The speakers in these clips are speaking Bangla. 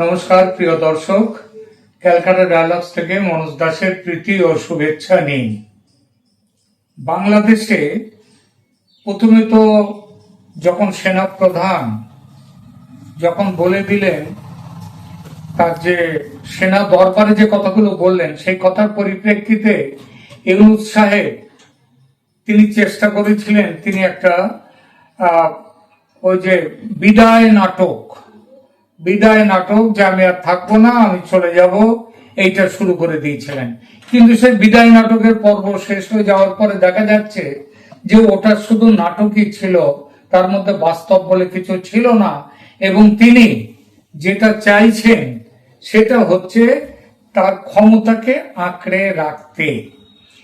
নমস্কার, প্রিয় দর্শক। ক্যালকাটা ডায়ালগস থেকে মনোজ দাসের প্রীতি ও শুভেচ্ছা নেই। বাংলাদেশে প্রথমে তো যখন সেনা প্রধান যখন বলে দিলেন, তার যে সেনা দরবারে যে কথাগুলো বললেন, সেই কথার পরিপ্রেক্ষিতে ইউনুস সাহেব তিনি চেষ্টা করেছিলেন, তিনি একটা ওই যে বিদায় নাটক বিদায় নাটক যে আমি আর থাকব না, আমি চলে যাব, এইটা শুরু করে দিয়েছিলেন। কিন্তু সেই বিদায় নাটকের পর্ব শেষ হয়ে যাওয়ার পরে দেখা যাচ্ছে যে ওটা শুধু নাটকই ছিল, তার মধ্যে বাস্তব বলে কিছু ছিল না, এবং তিনি যেটা চাইছেন সেটা হচ্ছে তার ক্ষমতাকে আঁকড়ে রাখতে।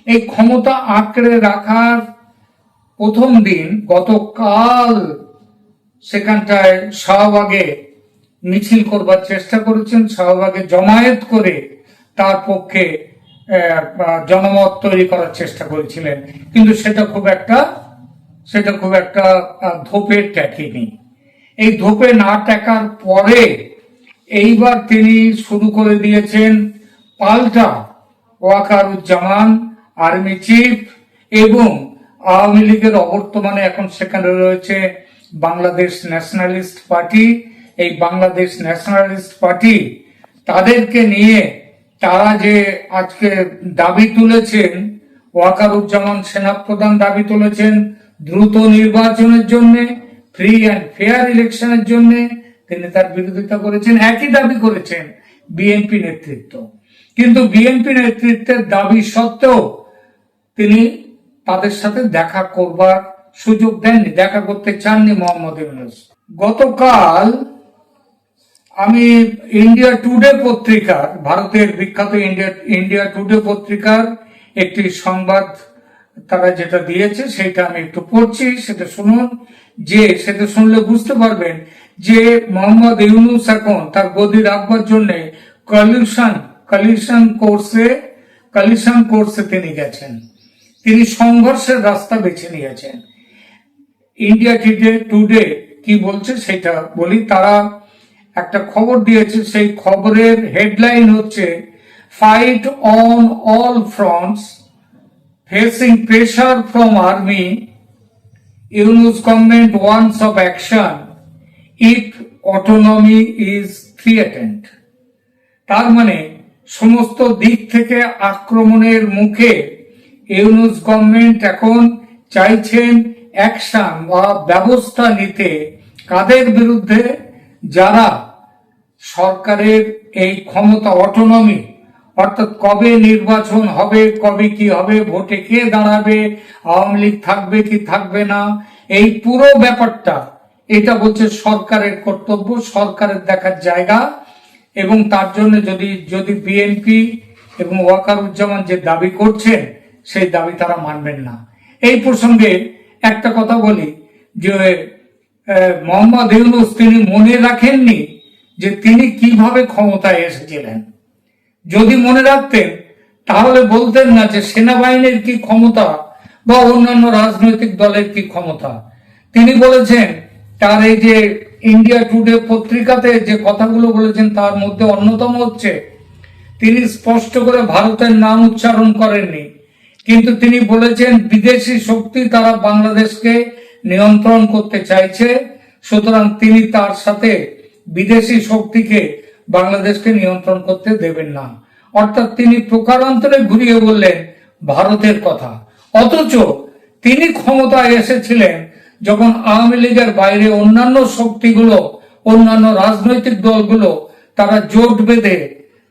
এই ক্ষমতা আঁকড়ে রাখার প্রথম দিন গতকাল সেখানটায় শাহবাগে মিছিল করবার চেষ্টা করেছেন, শাহবাগে জমায়েত করে তার পক্ষে জনমত তৈরি করার চেষ্টা করেছিলেন। কিন্তু সেটা খুব একটা, সেটা খুব একটা ধোপে ট্যাকেনি। এই ধোপে না টাকার পরে এইবার তিনি শুরু করে দিয়েছেন পাল্টা ওয়াকারুজ্জামান, আর্মি চিফ এবং আওয়ামী লীগের অবর্তমানে এখন সেখানে রয়েছে বাংলাদেশ ন্যাশনালিস্ট পার্টি। এই বাংলাদেশ ন্যাশনালিস্ট পার্টি তাদেরকে নিয়ে তারা যে আজকে দাবি তুলেছেন, ওয়াকারুজ্জামান সেনাপ্রধান দাবি তুলেছেন, দ্রুত নির্বাচনের জন্য ফ্রি অ্যান্ড ফেয়ার ইলেকশনের জন্য তিনি তার বিরোধিতা করেছেন, একই দাবি করেছেন বিএনপি নেতৃত্ব। কিন্তু বিএনপি নেতৃত্বের দাবি সত্ত্বেও তিনি তাদের সাথে দেখা করবার সুযোগ দেননি, দেখা করতে চাননি মোহাম্মদ ইউনুস। গতকাল আমি ইন্ডিয়া টুডে পত্রিকার ভারতের বিখ্যাত ইন্ডিয়া ইন্ডিয়া টুডে পত্রিকার একটি সংবাদ তারা যেটা দিয়েছে সেটা আমি একটু পড়ছি, সেটা শুনুন। যে সেটা শুনলে বুঝতে পারবেন যে মোহাম্মদ ইউনুস এখন তার গদি রাখবার জন্য কলিউশন কলিউশন কোর্সে কলিউশন কোর্সে তিনি গেছেন। তিনি সংঘর্ষের রাস্তা বেছে নিয়েছেন। ইন্ডিয়া টুডে টুডে কি বলছে সেটা বলি, তারা একটা খবর দিয়েছে, সেই খবরের হেডলাইন হচ্ছে fight on all fronts facing pressure from army Yunus government warns of action if autonomy is threatened তার মানে সমস্ত দিক থেকে আক্রমণের মুখে ইউনুস গভর্নমেন্ট এখন চাইছেন অ্যাকশন বা ব্যবস্থা নিতে। কাদের বিরুদ্ধে? যারা সরকারের এই ক্ষমতা অটোনমি, অর্থাৎ কবে নির্বাচন হবে, কবে কি হবে, ভোটে কে দাঁড়াবে, আওয়ামী লীগ থাকবে কি থাকবে না, এই পুরো ব্যাপারটা, এটা হচ্ছে সরকারের কর্তব্য, সরকারের দেখার জায়গা। এবং তার জন্য যদি যদি বিএনপি এবং ওয়াকারুজ্জামান যে দাবি করছেন সেই দাবি তারা মানবেন না। এই প্রসঙ্গে একটা কথা বলি, যে মোহাম্মদ ইউনুস তিনি মনে রাখেননি যে তিনি কীভাবে ক্ষমতায় এসেছিলেন। যদি মনে রাখতেন, তাহলে বলতেন না যে সেনাবাহিনীর কি ক্ষমতা বা অন্যান্য রাজনৈতিক দলের কি ক্ষমতা। তিনি বলেছেন, তার এই যে ইন্ডিয়া টুডে পত্রিকাতে যে কথাগুলো বলেছেন, তার মধ্যে অন্যতম হচ্ছে, তিনি স্পষ্ট করে ভারতের নাম উচ্চারণ করেননি। কিন্তু তিনি বলেছেন, বিদেশি শক্তি তারা বাংলাদেশকে নিয়ন্ত্রণ করতে চাইছে, সুতরাং তিনি তার সাথে বিদেশি শক্তিকে বাংলাদেশকে নিয়ন্ত্রণ করতে দেবেন না। অর্থাৎ তিনি প্রকারান্তরে ঘুরিয়ে বললেন, ভারতের কথা। অথচ তিনি ক্ষমতায় এসেছিলেন যখন আওয়ামী লীগের বাইরে অন্যান্য শক্তিগুলো, অন্যান্য রাজনৈতিক দলগুলো, তারা জোট বেঁধে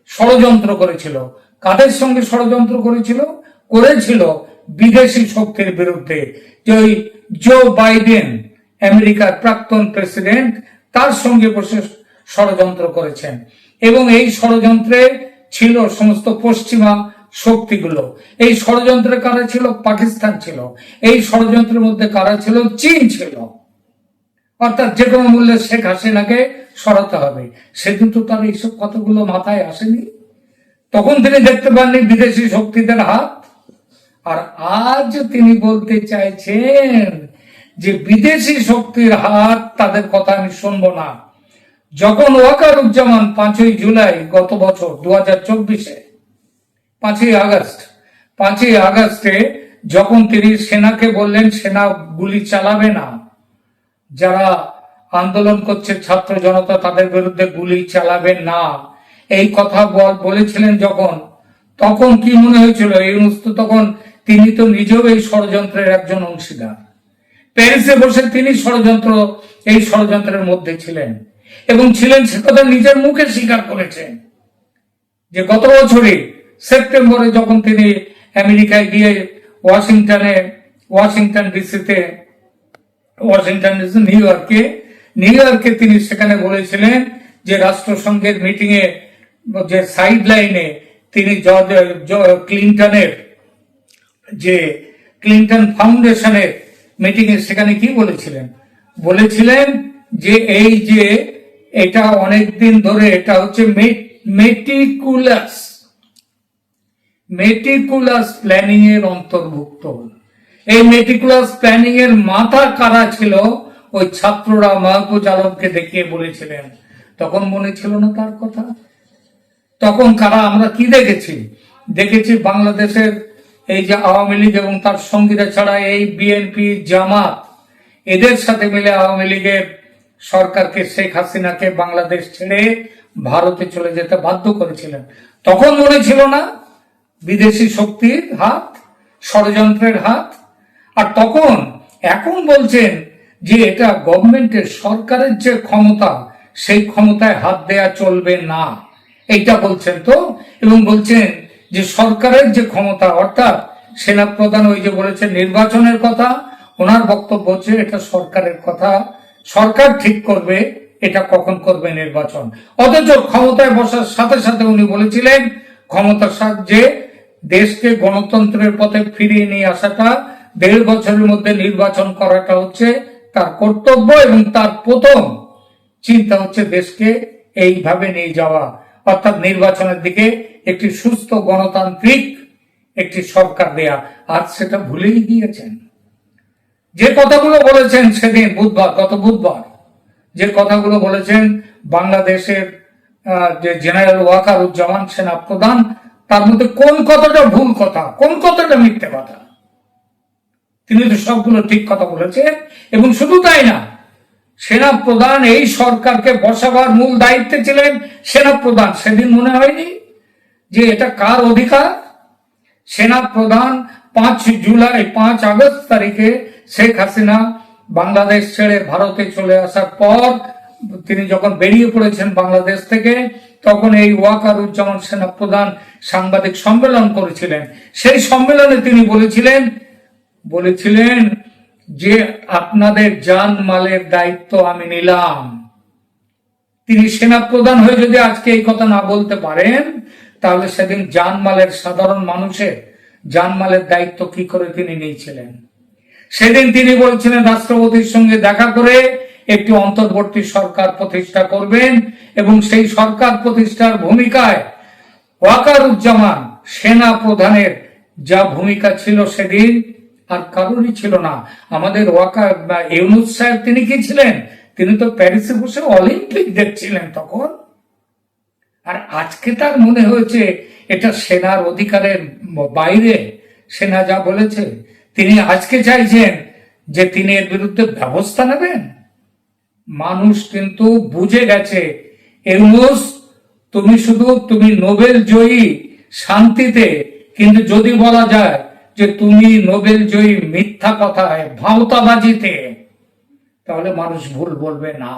ষড়যন্ত্র করেছিল। কাদের সঙ্গে ষড়যন্ত্র করেছিল? করেছিল বিদেশি শক্তির বিরুদ্ধে যে ওই জো বাইডেন আমেরিকার প্রাক্তন প্রেসিডেন্ট, তার সঙ্গে বসে ষড়যন্ত্র করেছেন। এবং এই ষড়যন্ত্রে ছিল সমস্ত পশ্চিমা শক্তিগুলো। এই ষড়যন্ত্রে কারা ছিল? পাকিস্তান ছিল। এই ষড়যন্ত্রের মধ্যে কারা ছিল? চীন ছিল। অর্থাৎ যে কোনো মূল্যে শেখ হাসিনাকে সরাতে হবে। সেদিন তো তার এইসব কতগুলো মাথায় আসেনি। তখন তিনি দেখতে পাননি বিদেশি শক্তিদের হাত। আর আজ তিনি বলতে চাইছেন যে বিদেশি শক্তির হাত তাদের কথা আমি শুনব না। যখন ওয়াকারুজ্জামান পাঁচই জুলাই গত বছর দু হাজার চব্বিশে, পাঁচই আগস্ট, পাঁচই আগস্টে যখন তিনি সেনাকে বললেন, সেনা গুলি চালাবে না। যারা আন্দোলন করছে ছাত্র জনতা তাদের বিরুদ্ধে গুলি চালাবে না। এই কথা বল- বলেছিলেন যখন, তখন কি মনে হয়েছিল? এই তখন তিনি তো নিজেও এই ষড়যন্ত্রের একজন অংশীদার। প্যারিসে বসে তিনি ষড়যন্ত্র, এই ষড়যন্ত্রের মধ্যে ছিলেন। এবং ছিলেন সে কথা নিজের মুখে স্বীকার করেছেন। যে গত বছরে সেপ্টেম্বরে যখন তিনি আমেরিকায় গিয়ে ওয়াশিংটনে, ওয়াশিংটন ডিসিতে, ওয়াশিংটন ডিসি, নিউ ইয়র্কে নিউ ইয়র্কে তিনি সেখানে বলেছিলেন যে রাষ্ট্রসংঘের মিটিং এ যে সাইড লাইনে তিনি ক্লিন্টনের যে ক্লিন্টন ফাউন্ডেশনের মিটিং এ সেখানে কি বলেছিলেন? বলেছিলেন যে এই যে এটা অনেক দিন ধরে এটা হচ্ছে মেটিকুলাস মেটিকুলাস প্ল্যানিং এর অন্তর্ভুক্ত। এই মেটিকুলাস প্ল্যানিং এর মাথা কারা ছিল ওই ছাত্ররা মাহবুজ আলমকে দেখিয়ে বলেছিলেন। তখন মনে ছিল না তার কথা। তখন কারা আমরা কি দেখেছি? দেখেছি বাংলাদেশের এই যে আওয়ামী লীগ এবং তার সঙ্গীরা ছাড়া এই বিএনপি জামাত, এদের সাথে মিলে আওয়ামী লীগের সরকারকে শেখ হাসিনাকে বাংলাদেশ ছেড়ে ভারতে চলে যেতে বাধ্য করেছিলেন। তখন মনে ছিল না, বিদেশি শক্তির হাত, ষড়যন্ত্রের হাত। আর তখন এখন বলছেন যে এটা গভর্নমেন্টের সরকারের যে ক্ষমতা, সেই ক্ষমতায় হাত দেয়া চলবে না। এইটা বলছেন তো? এবং বলছেন যে সরকারের যে ক্ষমতা, অর্থাৎ সেনা প্রধান ওই যে বলেছেন নির্বাচনের কথা, ওনার বক্তব্য হচ্ছে এটা সরকারের কথা। সরকার ঠিক করবে, এটা কখন করবে নির্বাচন। অথচ ক্ষমতায় বসার সাথে সাথে উনি বলেছিলেন ক্ষমতার সাহায্যে দেশকে গণতন্ত্রের পথে ফিরিয়ে নিয়ে আসাটা, দেড় বছরের মধ্যে নির্বাচন করাটা হচ্ছে তার কর্তব্য এবং তার প্রথম চিন্তা হচ্ছে দেশকে এইভাবে নিয়ে যাওয়া। অর্থাৎ নির্বাচনের দিকে একটি সুস্থ গণতান্ত্রিক একটি সরকার দেয়া। আজ সেটা ভুলেই গিয়েছেন। যে কথাগুলো বলেছেন সেদিন বুধবার, গত বুধবার, যে কথাগুলো বলেছেন বাংলাদেশের যে জেনারেল ওয়াকার উজ্জামান সেনা প্রধান তার মধ্যে কোন কথাটা ভুল কথা, কোন কথাটা মিথ্যে কথা? তিনি তো সবগুলো ঠিক কথা বলেছেন, এবং শুধু তাই না সেনা প্রধান এই সরকারকে বসাবার মূল দায়িত্বে ছিলেন সেনা প্রধান সেদিন মনে হয়নি যে এটা কার অধিকার? সেনা প্রধান পাঁচ জুলাই, পাঁচ আগস্ট তারিখে শেখ হাসিনা বাংলাদেশ ছেড়ে ভারতে চলে আসার পর তিনি যখন বেরিয়ে পড়েছেন বাংলাদেশ থেকে, তখন এই ওয়াকারুজ্জামান সেনা প্রধান সাংবাদিক সম্মেলন করেছিলেন। সেই সম্মেলনে তিনি বলেছিলেন বলেছিলেন যে আপনাদের জান মালের দায়িত্ব আমি নিলাম। তিনি সেনা প্রধান হয়ে যদি আজকে এই কথা না বলতে পারেন, তাহলে সেদিন জানমালের সাধারণ মানুষের জানমালের দায়িত্ব কি করে তিনি নিয়েছিলেন? সেদিন তিনি বলছিলেন, রাষ্ট্রপতির সঙ্গে দেখা করে একটি অন্তর্বর্তী সরকার প্রতিষ্ঠা করবেন এবং সেই সরকার প্রতিষ্ঠার ভূমিকায় ওয়াকারুজ্জামান সেনা প্রধানের যা ভূমিকা ছিল সেদিন আর কারোরই ছিল না। আমাদের ওয়াকার বা ইউনুস সাহেব তিনি কি ছিলেন তিনি তো প্যারিসে বসে অলিম্পিক দেখছিলেন তখন। আর আজকে তার মনে হয়েছে, এটা সেনার অধিকারের বাইরে। সেনা যা বলেছে, তিনি আজকে চাইছেন যে তিনি এর বিরুদ্ধে ব্যবস্থা নেবেন। মানুষ কিন্তু বুঝে গেছে, ইউনুস, তুমি শুধু, তুমি নোবেল জয়ী শান্তিতে, কিন্তু যদি বলা যায় যে তুমি নোবেল জয়ী মিথ্যা কথায় ভাওতাবাজিতে, তাহলে মানুষ ভুল বলবে না।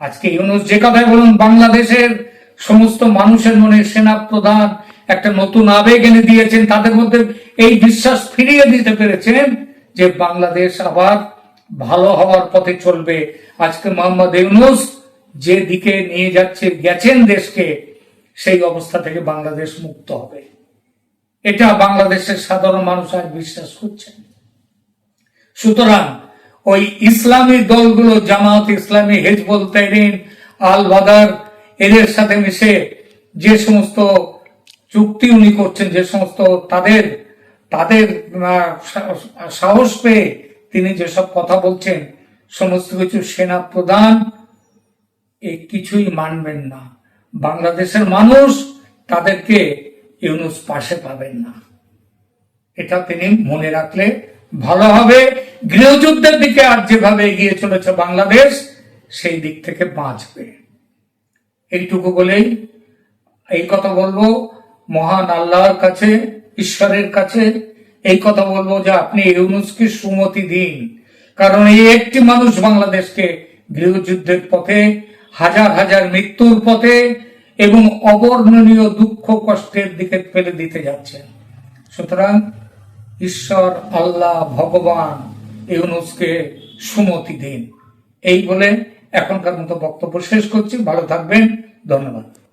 আজকে ইউনুস যে কথাই বলুন, বাংলাদেশের সমস্ত মানুষের মনে সেনা প্রধান একটা নতুন আবেগ এনে দিয়েছেন, তাদের মধ্যে এই বিশ্বাস ফিরিয়ে দিতে পেরেছেন যে বাংলাদেশ আবার ভালো হওয়ার পথে চলবে। আজকে মোহাম্মদ ইউনুস যে দিকে নিয়ে যাচ্ছে, গেছেন দেশকে, সেই অবস্থা থেকে বাংলাদেশ মুক্ত হবে। এটা বাংলাদেশের সাধারণ মানুষ আজ বিশ্বাস করছেন সুতরাং ওই ইসলামী দলগুলো জামাত ইসলামী, হেজবুল তাইরিন আল বাদার এদের সাথে মিশে যে সমস্ত চুক্তি উনি করছেন, যে সমস্ত তাদের তাদের সাহস পেয়ে তিনি যেসব কথা বলছেন, সমস্ত কিছু সেনা প্রধান এই কিছুই মানবেন না। বাংলাদেশের মানুষ তাদেরকে ইউনুস পাশে পাবেন না। এটা তিনি মনে রাখলে ভালো হবে। গৃহযুদ্ধের দিকে আর যেভাবে এগিয়ে চলেছে বাংলাদেশ, সেই দিক থেকে বাঁচবে। এইটুকু বলেই এই কথা বলব। মহান আল্লাহর কাছে, ঈশ্বরের কাছে এই কথা বলব যে আপনি ইউনুসকে সুমতি দিন। কারণ এই একটি মানুষ বাংলাদেশকে গৃহযুদ্ধের পথে, হাজার হাজার মৃত্যুর পথে এবং অবর্ণনীয় দুঃখ কষ্টের দিকে ফেলে দিতে যাচ্ছেন সুতরাং ঈশ্বর, আল্লাহ, ভগবান ইউনুসকে সুমতি দিন। এই বলে এখনকার মতো বক্তব্য শেষ করছি। ভালো থাকবেন। ধন্যবাদ।